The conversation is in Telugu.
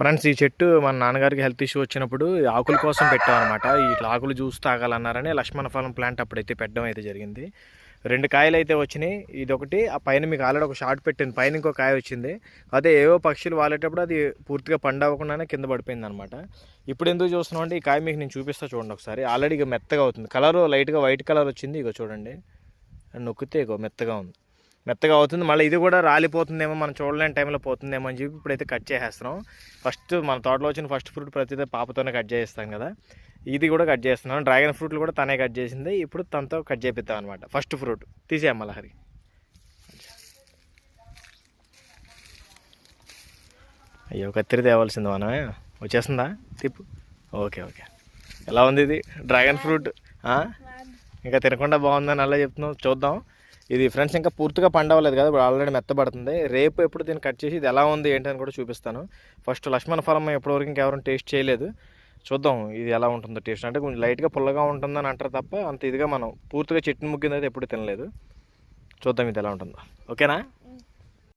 ఫ్రెండ్స్ ఈ చెట్టు మన నాన్నగారికి హెల్త్ ఇష్యూ వచ్చినప్పుడు ఈ ఆకుల కోసం పెట్టామన్నమాట. ఇట్లా ఆకులు జ్యూస్ తాగాలన్నారని లక్ష్మణ ఫలం ప్లాంట్ అప్పుడైతే పెట్టడం అయితే జరిగింది. రెండు కాయలు అయితే వచ్చినాయి. ఇది ఒకటి ఆ పైన మీకు ఆల్రెడీ ఒక షార్ట్ పెట్టింది పైన ఇంకో కాయ వచ్చింది. అదే ఏవో పక్షులు వాలేటప్పుడు అది పూర్తిగా పండవకుండానే కింద పడిపోయింది అనమాట ఇప్పుడు ఎందుకు చూస్తున్నాం అంటే ఈ కాయ మీకు నేను చూపిస్తా చూడండి ఒకసారి. ఆల్రెడీ ఇక మెత్తగా అవుతుంది. కలర్ లైట్గా వైట్ కలర్ వచ్చింది. ఇక చూడండి. నొక్కితే ఇక మెత్తగా ఉంది. మెత్తగా అవుతుంది. మళ్ళీ ఇది కూడా రాలిపోతుందేమో మనం చూడలేని టైంలో పోతుందేమో అని చెప్పి ఇప్పుడైతే కట్ చేసేస్తున్నాం. ఫస్ట్ మన తోటలో వచ్చిన ఫస్ట్ ఫ్రూట్ ప్రతిదీ పాపతోనే కట్ చేస్తాం కదా. ఇది కూడా కట్ చేస్తున్నాం. డ్రాగన్ ఫ్రూట్లు కూడా తనే కట్ చేసింది. ఇప్పుడు తనతో కట్ చేపిస్తాం అనమాట ఫస్ట్ ఫ్రూట్ తీసేయం మళ్ళీ హరి అయ్యో కత్తిరి తేవాల్సింది మనమే వచ్చేస్తుందా? తిప్పు. Okay okay. ఎలా ఉంది ఇది? Dragon fruit? ఇంకా తినకుండా బాగుందని అలా చెప్తున్నాం చూద్దాం. ఇది ఫ్రెండ్స్ ఇంకా పూర్తిగా పండవలేదు కదా ఇప్పుడు ఆల్రెడీ మెత్తబడుతుంది. రేపు ఎప్పుడు దీన్ని కట్ చేసి ఇది ఎలా ఉంది ఏంటని కూడా చూపిస్తాను. ఫస్ట్ లక్ష్మణ ఫలం ఎప్పటివరకు ఇంకెవరైనా టేస్ట్ చేయలేదు. చూద్దాం ఇది ఎలా ఉంటుందో టేస్ట్. అంటే కొంచెం లైట్గా పుల్లగా ఉంటుందని అంటారు తప్ప అంత ఇదిగా మనం పూర్తిగా చెట్టుని ముగ్గింది అయితే ఎప్పుడు తినలేదు. చూద్దాం ఇది ఎలా ఉంటుందో. ఓకేనా?